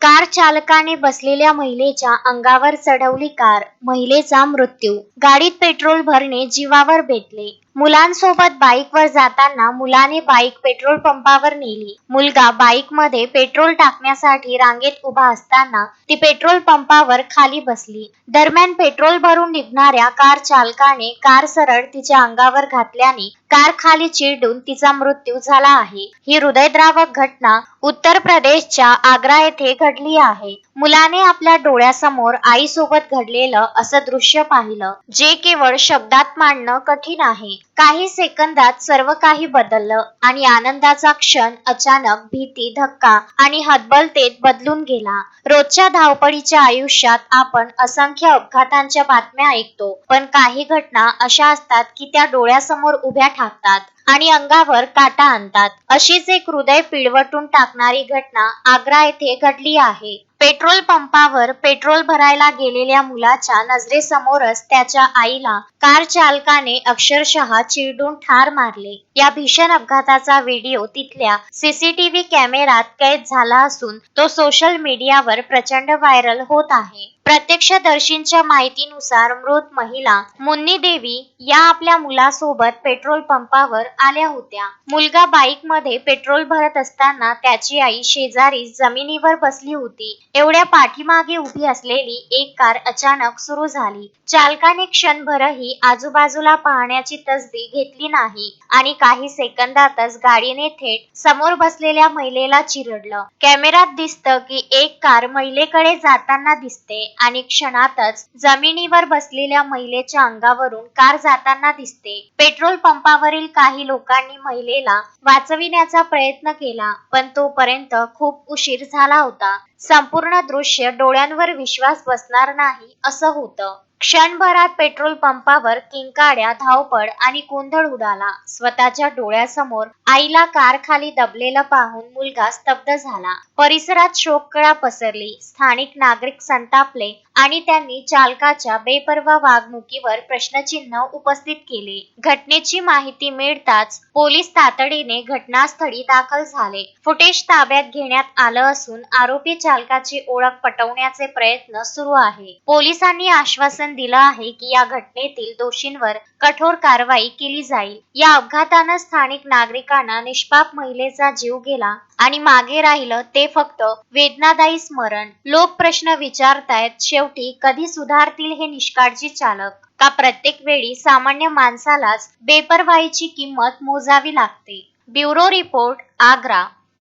Car चालकाने बसलेल्या महिलेच्या अंगावर चढवली कार. महिलेचा मृत्यू. गाडीत पेट्रोल भरणे जीवावर बेतले. मुलांसोबत बाईकवर जाताना मुलाने बाईक पेट्रोल पंपावर नेली. मुलगा बाईकमध्ये पेट्रोल टाकण्यासाठी रांगेत उभा असताना ती पेट्रोल पंपावर खाली बसली. दरम्यान पेट्रोल भरून निघणाऱ्या कार चालकाने कार सरळ तिच्या अंगावर घातल्याने कार खाली चिरडून तिचा मृत्यू झाला आहे. ही हृदयद्रावक घटना उत्तर प्रदेशच्या आग्रा येथे घडली आहे. मुलाने आपल्या डोळ्यासमोर आईसोबत घडलेलं असं दृश्य पाहिलं जे केवळ शब्दात मांडणं कठीण आहे. काही सेकंदात सर्व काही बदललं आणि आनंदाचा क्षण अचानक भीती धक्का आणि हतबलतेत बदलून गेला. रोजच्या धावपळीच्या आयुष्यात आपण असंख्य अपघातांच्या बातम्या ऐकतो पण काही घटना अशा असतात की त्या डोळ्यासमोर उभ्या ठाकतात आणि अंगावर काटा आणतात. अशीच एक हृदय पिळवटून टाकणारी घटना आग्रा येथे घडली आहे. पेट्रोल पंपावर पेट्रोल भरायला गेलेल्या मुलाच्या नजरेसमोरच त्याच्या आईला कार चालकाने अक्षरशः चिरडून ठार मारले. या भीषण अपघाताचा व्हिडिओ तिथल्या सीसीटीव्ही कॅमेऱ्यात कैद झाला असून तो सोशल मीडियावर प्रचंड व्हायरल होत आहे. प्रत्यक्षदर्शींच्या माहितीनुसार मृत महिला मुन्नी देवी या आपल्या मुलासोबत पेट्रोल पंपावर आल्या होत्या. मुलगा बाईकमध्ये पेट्रोल भरत असताना त्याची आई शेजारी जमिनीवर बसली होती. एवढ्या पाठीमागे उभी असलेली एक कार अचानक सुरू झाली. चालकाने क्षणभरही आजूबाजूला पाहण्याची तसदी घेतली नाही आणि काही सेकंदातच गाडीने थेट समोर बसलेल्या महिलेला चिरडलं. कॅमेरात दिसतं की एक कार महिलेकडे जाताना दिसते आणि क्षणातच जमिनीवर बसलेल्या महिलेच्या अंगावरून कार जाताना दिसते. पेट्रोल पंपावरील काही लोकांनी महिलेला वाचविण्याचा प्रयत्न केला पण तोपर्यंत खूप उशीर झाला होता. संपूर्ण दृश्य डोळ्यांवर विश्वास बसणार नाही असं होतं. क्षणभरात पेट्रोल पंपावर किंकाड्या धावपळ आणि गोंधळ उडाला. स्वतःच्या डोळ्यासमोर आईला कार खाली दबलेलं पाहून मुलगा स्तब्ध झाला. परिसरात शोककळा पसरली. स्थानिक नागरिक संतापले आणि त्यांनी चालकाच्या बेपर्वा वागणुकीवर प्रश्नचिन्ह उपस्थित केले. घटनेची माहिती मिळताच पोलीस तातडीने घटनास्थळी दाखल झाले. फुटेज ताब्यात घेण्यात आलं असून आरोपी चालकाची ओळख पटवण्याचे प्रयत्न सुरू आहे. पोलिसांनी आश्वासन दिलं आहे की या घटनेतील दोषींवर कठोर कारवाई केली जाईल. या अपघातानं स्थानिक नागरिकांना निष्पाप महिलेचा जीव गेला आणि मागे राहिलं ते फक्त वेदनादायी स्मरण. लोक प्रश्न विचारतायत शेवटी कधी सुधारतील हे निष्काळजी चालक? का प्रत्येक वेळी सामान्य माणसालाच बेपरवाईची किंमत मोजावी लागते? Bureau report Agra.